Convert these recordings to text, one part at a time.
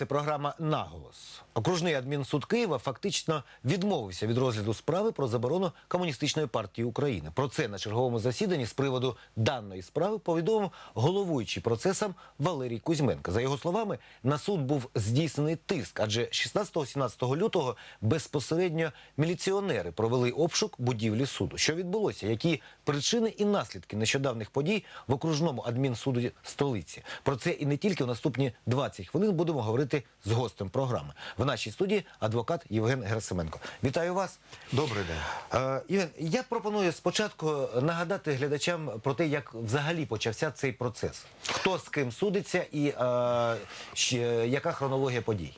це програма Наголос. Окружний адмінсуд Києва фактично відмовився від розгляду справи про заборону комуністичної партії України. Про це на черговому засіданні з приводу даної справи повідомив головуючий процесом Валерій Кузьменко. За його словами, на суд був здійснений тиск, адже 16-17 лютого безпосередньо міліціонери провели обшук будівлі суду. Що відбулося? Які причини і наслідки нещодавних подій в окружному адмінсуді столиці? Про це і не тільки в наступні 20 хвилин будемо говорити з гостем програми. В нашій студії адвокат Євген Герасименко. Вітаю вас. Добрий день. Е, Євген, я пропоную спочатку нагадати глядачам про те, як взагалі почався цей процес. Хто з ким судиться і е, ще, яка хронологія подій?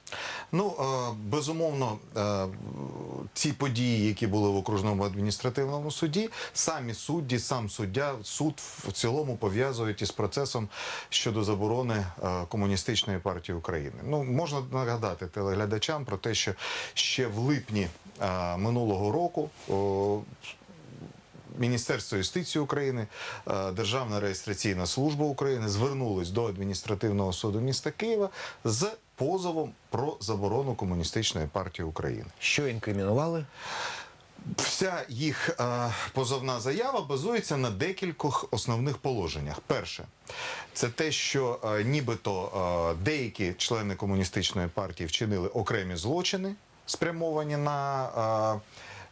Ну е, безумовно, е, ці події, які були в окружному адміністративному суді, самі судді, сам суддя, суд в цілому пов'язують із процесом щодо заборони е, комуністичної партії України. Ну можна нагадати телеглядачам про те, що ще в липні е, минулого року. Міністерство юстиції України, е, Державна реєстраційна служба України звернулись до адміністративного суду міста Києва з позовом про заборону комуністичної партії України. Що інкримінували? Вся їх е, позовна заява базується на декількох основних положеннях. Перше, це те, що е, нібито е, деякі члени комуністичної партії вчинили окремі злочини, спрямовані на. Е,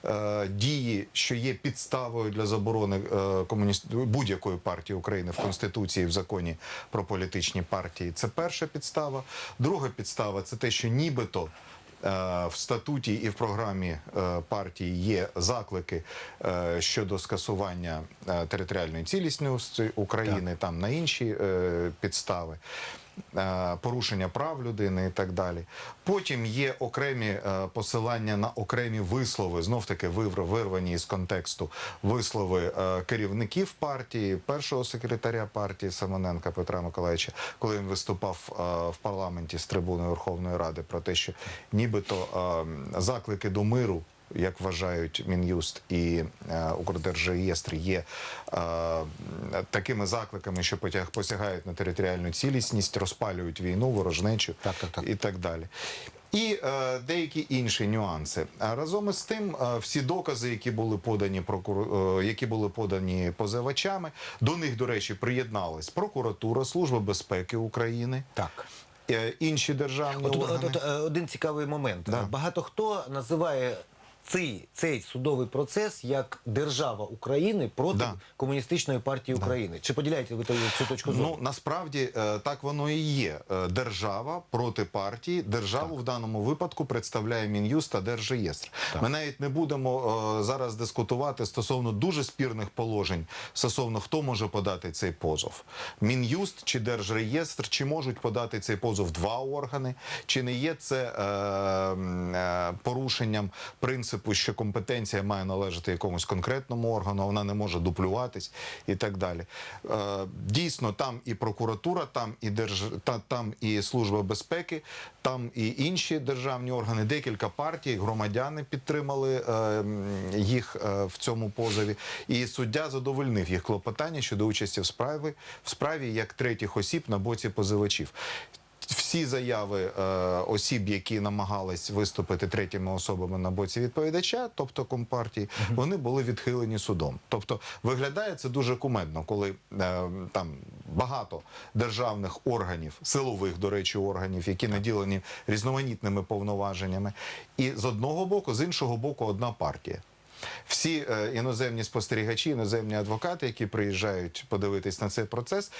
е, Дії, що є підставою для заборони е, комуніст... будь-якої партії України в Конституції в законі про політичні партії. Це перша підстава. Друга підстава це те, що нібито в статуті і в програмі е, партії є заклики е, щодо скасування е, територіальної цілісності України, там на інші е, підстави. Е, Порушення прав людини і так далі. Потім є окремі е, посилання на окремі вислови, знов таки вирвані із контексту вислови е, керівників партії, першого секретаря партії Семененка Петра Миколаївича, коли він виступав в парламенті з трибуни Верховної Ради про те, що нібито заклики до миру. Як вважають Мін'юст і е, Укрдержреєстр, є е, такими закликами, що потяг посягають на територіальну цілісність, розпалюють війну, ворожнечу Так, так, так. і так далі. І е, деякі інші нюанси. А разом із тим, е, всі докази, які були подані прокуру... е, які були подані позивачами, до них, до речі, приєдналась прокуратура, служба безпеки України, Так. е, інші державні От, от, органи. от, е, один цікавий момент. Да. Багато хто називає цей, цей судовий процес як держава України проти Да. комуністичної партії України. Чи поділяєте ви цю точку зору? Ну насправді е, так воно і є. Е, Держава проти партії. Державу в даному випадку представляє Мін'юст та Держреєстр. Ми навіть не будемо е, зараз дискутувати стосовно дуже спірних положень стосовно хто може подати цей позов. Мін'юст чи Держреєстр, чи можуть подати цей позов два органи, чи не є це е, е, порушенням принципу, що компетенція має належати якомусь конкретному органу, вона не може дуплюватись і так далі. Е, дійсно, там і прокуратура, там і держ... там і служба безпеки, там і інші державні органи, декілька партій, громадяни підтримали е, їх е, в цьому позові. І суддя задовольнив їх клопотання щодо участі в справі в справі як третіх осіб на боці позивачів. Всі заяви е, осіб, які намагались виступити третіми особами на боці відповідача, тобто компартії, вони були відхилені судом. Тобто виглядає це дуже кумедно, коли е, там багато державних органів, силових, до речі, органів, які наділені різноманітними повноваженнями, і з одного боку, з іншого боку, одна партія. Всі е, іноземні спостерігачі, іноземні адвокати, які приїжджають подивитись на цей процес,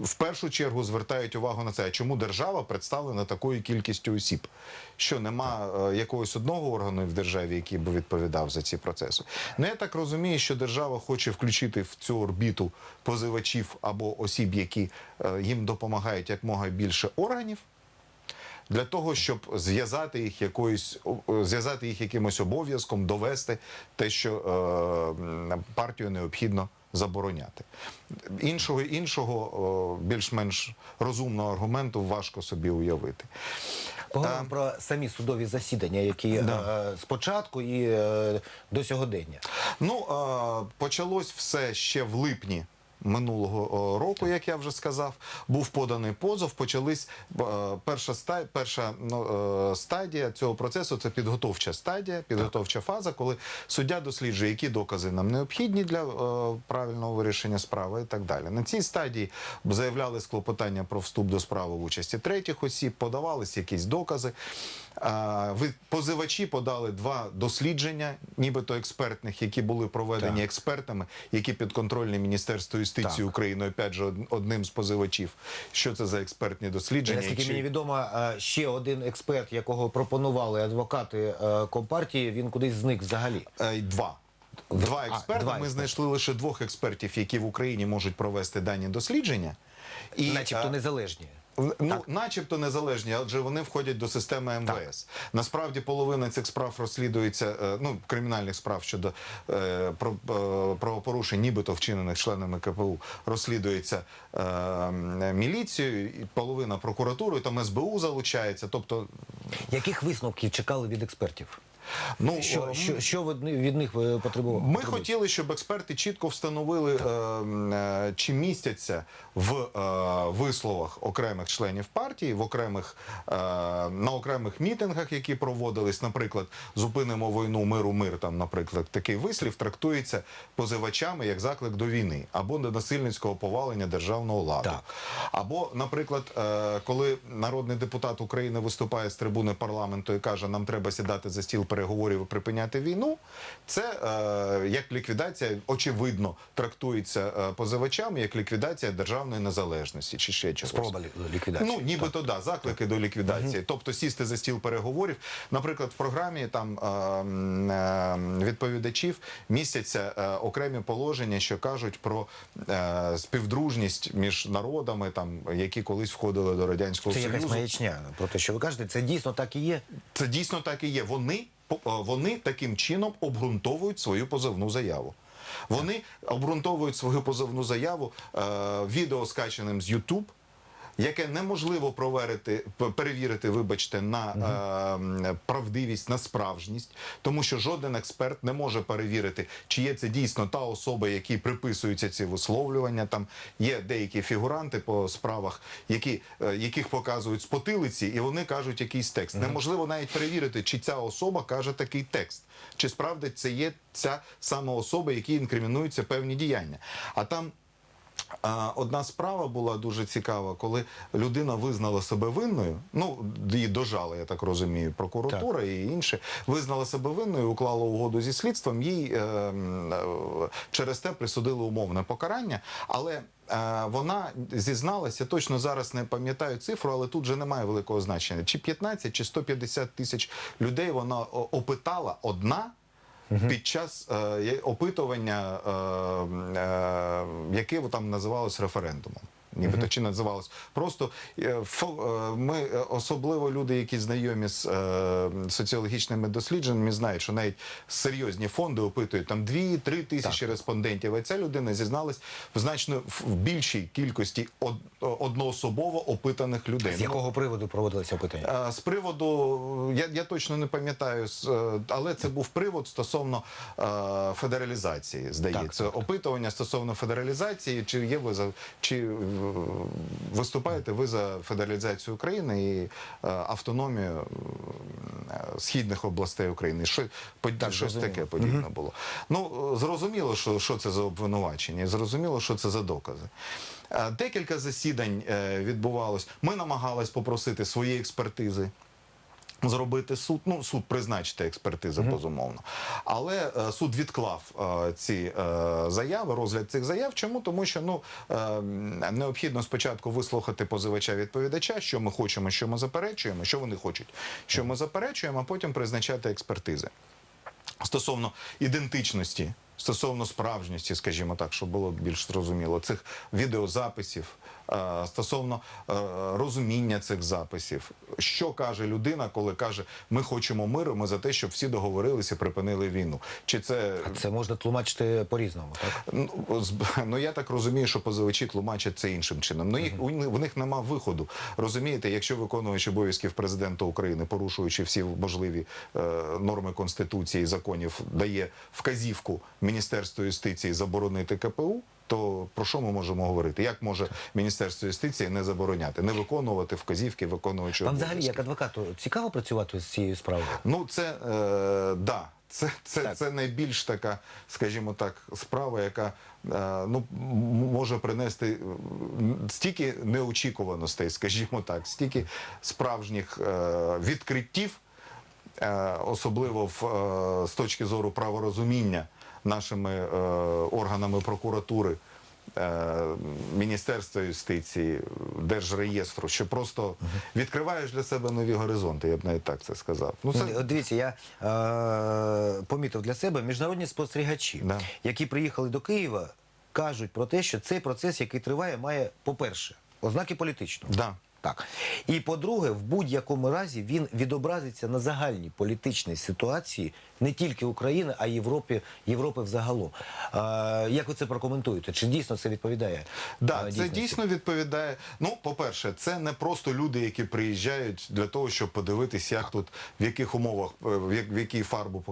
в першу чергу звертають увагу на це. Чому держава представлена такою кількістю осіб? Що нема е, якогось одного органу в державі, який би відповідав за ці процеси? Ну я так розумію, що держава хоче включити в цю орбіту позивачів або осіб, які е, їм допомагають якмога більше органів для того, щоб зв'язати їх якоюсь зв'язати їх якимось обов'язком, довести те, що е, партію необхідно забороняти. Іншого іншого більш-менш розумного аргументу важко собі уявити. Поговоримо Е, про самі судові засідання, які Да. е, спочатку і е, до сьогодення. Ну, е, почалось все ще в липні минулого року, як я вже сказав, був поданий позов. Почались е, перша ста, перша ну, е, стадія цього процесу. Це підготовча стадія, підготовча фаза, коли суддя досліджує, які докази нам необхідні для е, правильного вирішення справи і так далі. На цій стадії заявляли клопотання про вступ до справи в участі третіх осіб, подавались якісь докази. А, позивачі подали два дослідження, нібито експертних, які були проведені Так. експертами, які підконтрольні Міністерству юстиції Так. України, опять же, одним з позивачів. Що це за експертні дослідження? Наскільки чи- мені відомо, е, ще один експерт, якого пропонували адвокати е, компартії, він кудись зник взагалі. Е, Два. Два а, експерти. два Ми експерти. знайшли лише двох експертів, які в Україні можуть провести дані дослідження. І, Начебто незалежні. Ну, начебто незалежні, адже вони входять до системи МВС. Насправді половина цих справ розслідується, е, ну, кримінальних справ щодо е, про, е, правопорушень, нібито вчинених членами КПУ, розслідується е, міліцією, і половина прокуратурою, там СБУ залучається. Тобто, Яких висновків чекали від експертів? ну, Що, що, що від, них е, потребувало? Ми хотіли, щоб експерти чітко встановили, е, е, чи містяться в е, висловах окремих членів партії, в окремих е, на окремих мітингах, які проводились, наприклад, зупинимо війну, миру, мир. Там, наприклад, такий вислів трактується позивачами як заклик до війни або до насильницького повалення державного ладу. Так. Або, наприклад, е, коли народний депутат України виступає з трибуни парламенту і каже, нам треба сідати за стіл переговорів і припиняти війну, це е, як ліквідація, очевидно, трактується е, позивачами як ліквідація державної незалежності чи ще чогось. Спроба лі- ліквідації. Ну, нібито да, заклики до ліквідації. Тобто сісти за стіл переговорів. Наприклад, в програмі там е, е, відповідачів містяться е, окремі положення, що кажуть про е, співдружність між народами, там які колись входили до радянського Це якась маячня про те, що ви кажете, це дійсно так і є. Це дійсно так і є. Вони е, вони таким чином обґрунтовують свою позовну заяву. Вони обґрунтовують свою позовну заяву е, відео скачаним з YouTube, яке неможливо проверити, перевірити, вибачте, на е, правдивість, на справжність, тому що жоден експерт не може перевірити, чи є це дійсно та особа, якій приписуються ці висловлювання. Там є деякі фігуранти по справах, які, е, яких показують з потилиці, і вони кажуть якийсь текст. Неможливо навіть перевірити, чи ця особа каже такий текст, чи справді це є ця сама особа, якій інкримінуються певні діяння. А там Одна справа була дуже цікава, коли людина визнала себе винною. Ну її дожали, я так розумію, прокуратура і інше визнала себе винною, уклала угоду зі слідством. Їй е, е, через те присудили умовне покарання, але. е, Вона зізналася, точно зараз не пам'ятаю цифру, але тут же немає великого значення. Чи 15, чи 150 тисяч людей вона опитала одна під час е, опитування, е, е, яке там називалось референдумом. Нібито чи називалось просто е, е, ми е, особливо люди, які знайомі з соціологічними дослідженнями, знають, що навіть серйозні фонди опитують там 2-3 тисячі респондентів. І ця людина зізналась в значно в більшій кількості од, одноособово опитаних людей. З якого приводу проводилися опитання? З приводу, я, я точно не пам'ятаю, але це був привод стосовно федералізації, здається. Так, так, Опитування стосовно федералізації, чи є ви за чи виступаєте ви за федералізацію України і е, автономію е, східних областей України? Що, Так, щось таке подібне було. Ну, зрозуміло, що, що це за обвинувачення, зрозуміло, що це за докази. Е, Декілька засідань відбувалось. Ми намагались попросити свої експертизи. Зробити суд, ну суд призначити експертизи, безумовно. Але е, суд відклав е, ці е, заяви, розгляд цих заяв. Чому? Тому що ну е, необхідно спочатку вислухати позивача відповідача, що ми хочемо, що ми заперечуємо, що вони хочуть, що ми заперечуємо, а потім призначати експертизи стосовно ідентичності, стосовно справжності, скажімо так, щоб було більш зрозуміло, цих відеозаписів, стосовно е, розуміння цих записів, що каже людина, коли каже, ми хочемо миру, ми за те, щоб всі договорилися, припинили війну. Чи це Це можна тлумачити по-різному, так? Ну, з- ну я так розумію, що позивачі тлумачать це іншим чином. Ну їх у в них нема виходу. Розумієте, якщо виконувач обов'язків президента України, порушуючи всі можливі е, норми конституції і законів, дає вказівку Міністерству юстиції заборонити КПУ. То про що ми можемо говорити? Як може Міністерство юстиції не забороняти, не виконувати вказівки, виконуючи Вам взагалі, як адвокату, цікаво працювати з цією справою? Ну, це е, да. Це, це, Так. це найбільш така, скажімо так, справа, яка е, ну, може принести стільки неочікуваностей, скажімо так, стільки справжніх е, відкриттів, е, особливо в, е, з точки зору праворозуміння нашими е, органами прокуратури. е, Міністерства юстиції, Держреєстру, що просто відкриваєш для себе нові горизонти, я б навіть так це сказав. Ну, це, Дивіться, я е, помітив для себе міжнародні спостерігачі, Да. які приїхали до Києва, кажуть про те, що цей процес, який триває, має, по-перше, ознаки політичного. Да. Так. І по-друге, в будь-якому разі він відобразиться на загальній політичній ситуації не тільки України, а й Європі, Європи взагалом. Е, як ви це прокоментуєте? Чи дійсно це відповідає? Да, це дійсно відповідає. Ну, по-перше, це не просто люди, які приїжджають для того, щоб подивитись, як тут в яких умовах, е, в як- в якій фарбу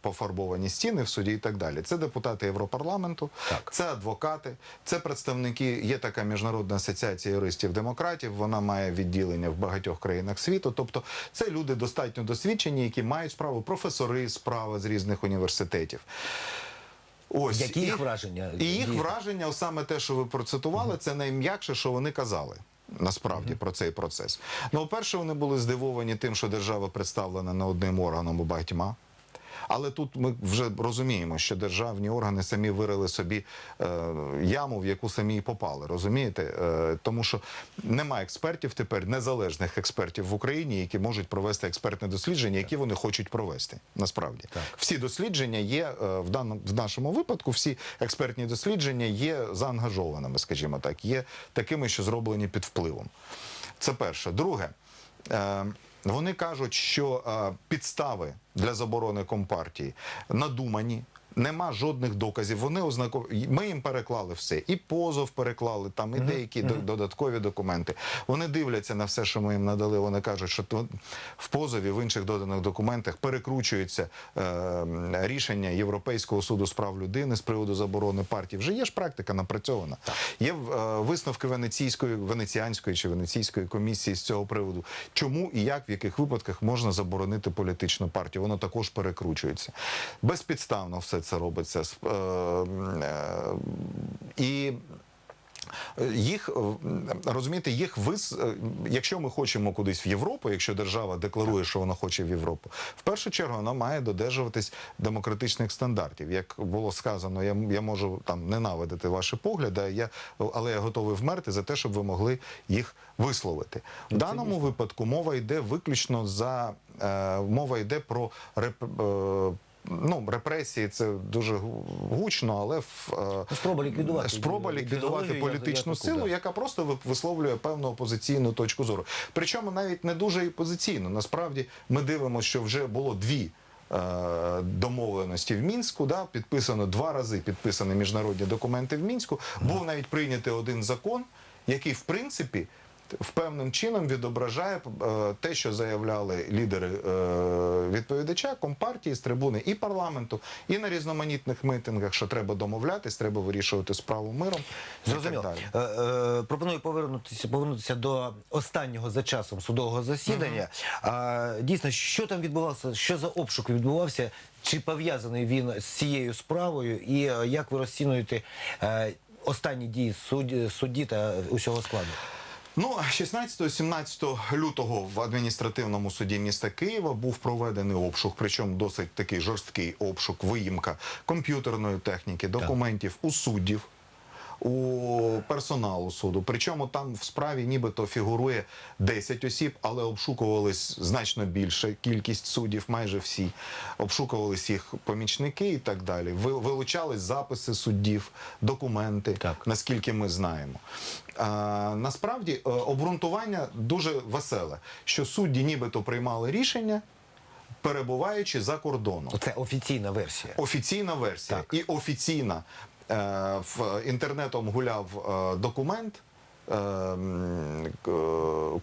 пофарбовані стіни в суді і так далі. Це депутати Європарламенту, Так. це адвокати, це представники. Є така міжнародна асоціація юристів-демократів. Вона має відділення в багатьох країнах світу. Тобто, це люди достатньо досвідчені, які мають справу, професори справа з різних університетів. Ось Які їх враження? І їх враження, саме те, що ви процитували, це найм'якше, що вони казали. Насправді про цей процес. Ну, по-перше, вони були здивовані тим, що держава представлена не одним органом у багатьма. Але тут ми вже розуміємо, що державні органи самі вирили собі е, яму, в яку самі і попали. Розумієте? Е, тому що немає експертів тепер, незалежних експертів в Україні, які можуть провести експертне дослідження, які вони хочуть провести. Насправді всі дослідження є е, в даному в нашому випадку. Всі експертні дослідження є заангажованими, скажімо так, є такими, що зроблені під впливом. Це перше. Друге. Е, вони кажуть, що е, підстави для заборони компартії надумані. Нема жодних доказів. Вони ознако... Ми їм переклали все. І позов переклали, там і деякі до- додаткові документи. Вони дивляться на все, що ми їм надали. Вони кажуть, що то в позові в інших доданих документах перекручується е, рішення Європейського суду з прав людини з приводу заборони партії. Вже є ж практика напрацьована. Є е, висновки Венеційської, венеціанської чи венеційської комісії з цього приводу. Чому і як в яких випадках можна заборонити політичну партію? Воно також перекручується. Безпідставно все це робиться. Е, е, І їх е, розумієте, їх вис... якщо ми хочемо кудись в Європу, якщо держава декларує, що вона хоче в Європу, в першу чергу вона має додержуватись демократичних стандартів. Як було сказано, я, я можу там ненавидити ваші погляди, я, але я готовий вмерти за те, щоб ви могли їх висловити. В даному випадку мова йде виключно за е, мова йде про реп, е, Ну, репресії це дуже гучно, але в, е, Ну, спроба ліквідувати спроба ліквідувати я- я політичну силу, яка просто висловлює певну опозиційну точку зору. Причому навіть не дуже і позиційно. Насправді ми дивимося, що вже було дві. е, Домовленості в мінську да підписано два рази підписані міжнародні документи в мінську. Був навіть прийнятий один закон, який в принципі впевненим чином відображає е, те, що заявляли лідери е, відповідача компартії з трибуни і парламенту, і на різноманітних митингах, що треба домовлятись, треба вирішувати справу миром. і так Зрозуміло. далі. Е, пропоную повернутися, повернутися до останнього за часом судового засідання. А, дійсно, що там відбувалося, що за обшук відбувався, чи пов'язаний він з цією справою, і як ви розцінуєте останні дії судді, судді та усього складу? Ну, 16-17 лютого в адміністративному суді міста Києва був проведений обшук, причому досить такий жорсткий обшук, виїмка комп'ютерної техніки, документів у суддів. У персоналу суду, причому там в справі нібито фігурує 10 осіб, але обшукувались значно більша кількість суддів, майже всі. Обшукувались їх помічники і так далі. Ви- Вилучались записи суддів, документи, Так. наскільки ми знаємо. А, насправді е, обґрунтування дуже веселе, що судді нібито приймали рішення, перебуваючи за кордоном. Це офіційна версія. Офіційна версія Так. і офіційна в інтернетом гуляв е, документ. е,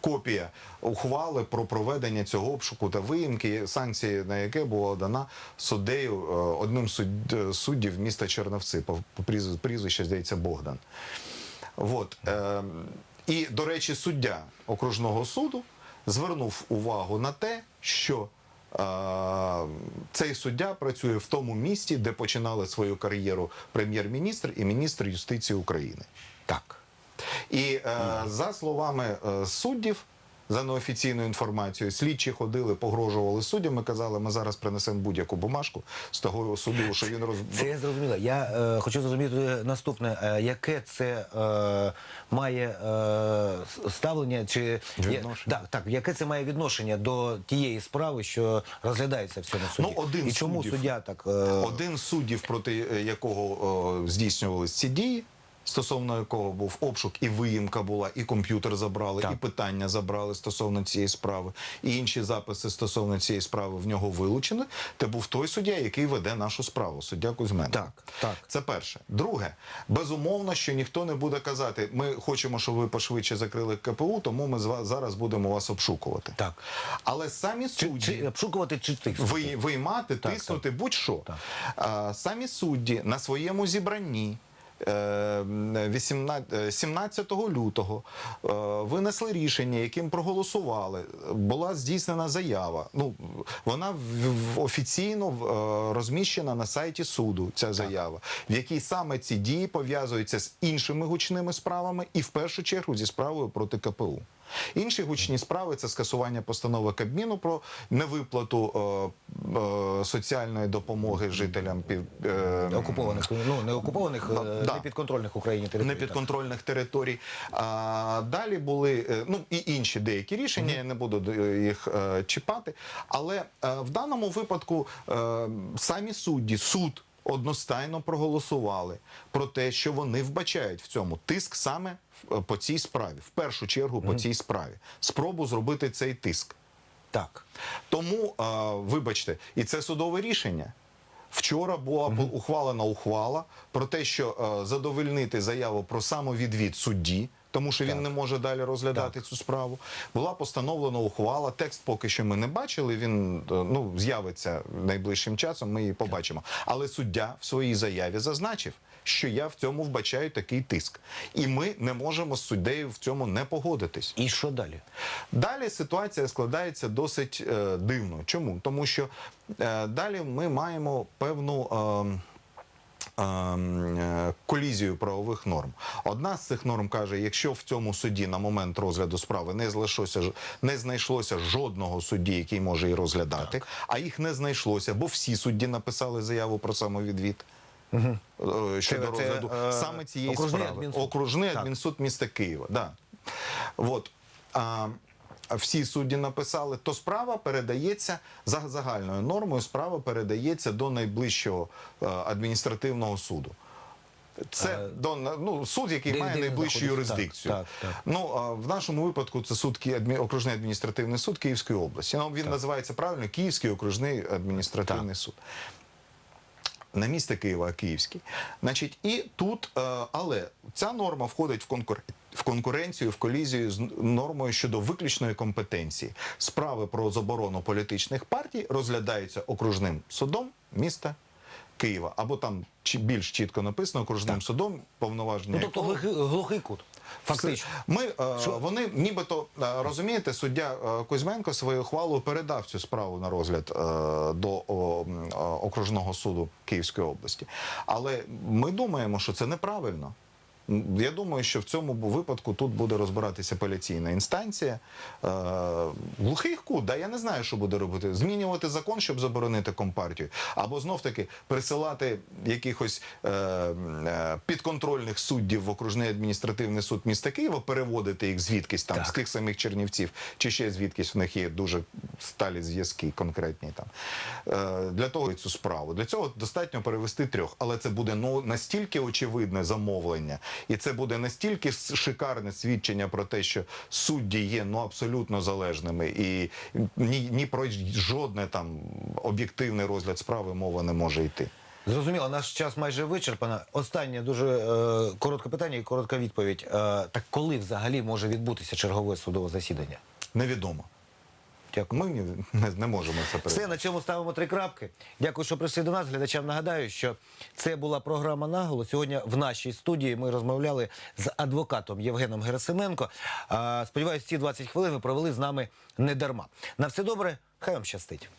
копія ухвали про проведення цього обшуку та виїмки, санкції на яке була дана суддею е, одним суд- суддів міста Черновці, по прізвище, здається, Богдан. От, е, і, до речі, суддя окружного суду звернув увагу на те, що е, цей суддя працює в тому місті, де починали свою кар'єру прем'єр-міністр і міністр юстиції України. Так. І е, за словами е, суддів, за неофіційною інформацією, слідчі ходили, погрожували суддям і казали, ми зараз принесемо будь-яку бумажку з того суду, що він роз... Це я зрозуміла. Я е, хочу зрозуміти наступне, е, яке це е, має е, ставлення чи Відношення. так, так, яке це має відношення до тієї справи, що розглядається в цьому суді? Ну, один І чому суддів. суддя так е, Один суддів, проти е, якого е, здійснювалися ці дії, стосовно якого був обшук, і виїмка була, і комп'ютер забрали, Так. і питання забрали стосовно цієї справи, і інші записи стосовно цієї справи в нього вилучені. Це був той суддя, який веде нашу справу, суддя Кузьменко. Так, так. Це перше. Друге, безумовно, що ніхто не буде казати, ми хочемо, щоб ви пошвидше закрили КПУ, тому ми зараз будемо вас обшукувати. Так. Але самі судді чи обшукувати чи ви, виймати, Так, тиснути, будь-що. Так. А, самі судді на своєму зібранні. Е, 18 е, 17 лютого е, винесли рішення, яким проголосували. Була здійснена заява. Ну вона офіційно е, розміщена на сайті суду. Ця заява, в якій саме ці дії пов'язуються з іншими гучними справами, і в першу чергу зі справою проти КПУ. Інші гучні справи це скасування постанови Кабміну про невиплату е, е, соціальної допомоги жителям пів е, окупованих, ну не окупованих, Да, е, не підконтрольних Україні територій. непідконтрольних територій. А далі були е, ну і інші деякі рішення. Я не буду е, їх е, чіпати. Але е, в даному випадку е, самі судді, суд. Одностайно проголосували про те, що вони вбачають в цьому тиск саме по цій справі, в першу чергу по цій справі, спробу зробити цей тиск. Так. Тому, вибачте, і це судове рішення. Вчора була ухвалена ухвала про те, що е, задовольнити заяву про самовідвід судді, тому що він не може далі розглядати цю справу. Була постановлена ухвала. Текст поки що ми не бачили. Він е, ну з'явиться найближчим часом. Ми її побачимо. Але суддя в своїй заяві зазначив. Що я в цьому вбачаю такий тиск, і ми не можемо з суддею в цьому не погодитись. І що далі? Далі ситуація складається досить е, дивно. Чому? Тому що е, далі ми маємо певну. Е, Колізію правових норм. Одна з цих норм каже: якщо в цьому суді на момент розгляду справи не знайшлося не знайшлося жодного судді, який може її розглядати, а їх не знайшлося, бо всі судді написали заяву про самовідвід. е, Щодо Це- це, розгляду е, саме цієї окружний справи. адмінсуд. Окружний Так. адмінсуд міста Києва. Да. От. А, всі судді написали, то справа передається за загальною нормою. Справа передається до найближчого е, адміністративного суду. Це Е, до ну, суд, який де- має де найближчу юрисдикцію. Так, так, так. Ну а в нашому випадку це суд окружний адміністративний суд Київської області. Ну, він називається правильно Київський окружний адміністративний суд. Не місто Києва, а Київський. Значить, і тут, е, але ця норма входить в конкур... в конкуренцію, в колізію з нормою щодо виключної компетенції. Справи про заборону політичних партій розглядаються окружним судом міста Києва. Або там чи більш чітко написано окружним судом повноваження. Ну тобто якого- глухий, кут. Фактично. ми е, вони нібито е, розумієте, суддя е, Кузьменко своєю хвалою передав цю справу на розгляд е, до окружного суду Київської області. Але ми думаємо, що це неправильно. Я думаю, що в цьому випадку тут буде розбиратися апеляційна інстанція. Е, глухий кут, да, я не знаю, що буде робити. Змінювати закон, щоб заборонити компартію, або знов таки присилати якихось е, е, підконтрольних суддів в окружний адміністративний суд міста Києва, переводити їх звідкись там Так. з тих самих Чернівців, чи ще звідкись в них є дуже сталі зв'язки конкретні там е, для того цю справу. Для цього достатньо перевести трьох, але це буде ну настільки очевидне замовлення, і це буде настільки шикарне свідчення про те, що судді є ну абсолютно залежними, і ні, ні про жодне там об'єктивний розгляд справи мова не може йти. Зрозуміло, наш час майже вичерпано. Останнє дуже е, коротке питання і коротка відповідь. Е, так коли взагалі може відбутися чергове судове засідання? Невідомо. Дякую. Ми не, не можемо це Все, на цьому ставимо три крапки. Дякую, що прийшли до нас. Глядачам нагадаю, що це була програма наголо. Сьогодні в нашій студії ми розмовляли з адвокатом Євгеном Герасименко. А, Сподіваюсь, ці 20 хвилин ви провели з нами не дарма. На все добре, хай вам щастить.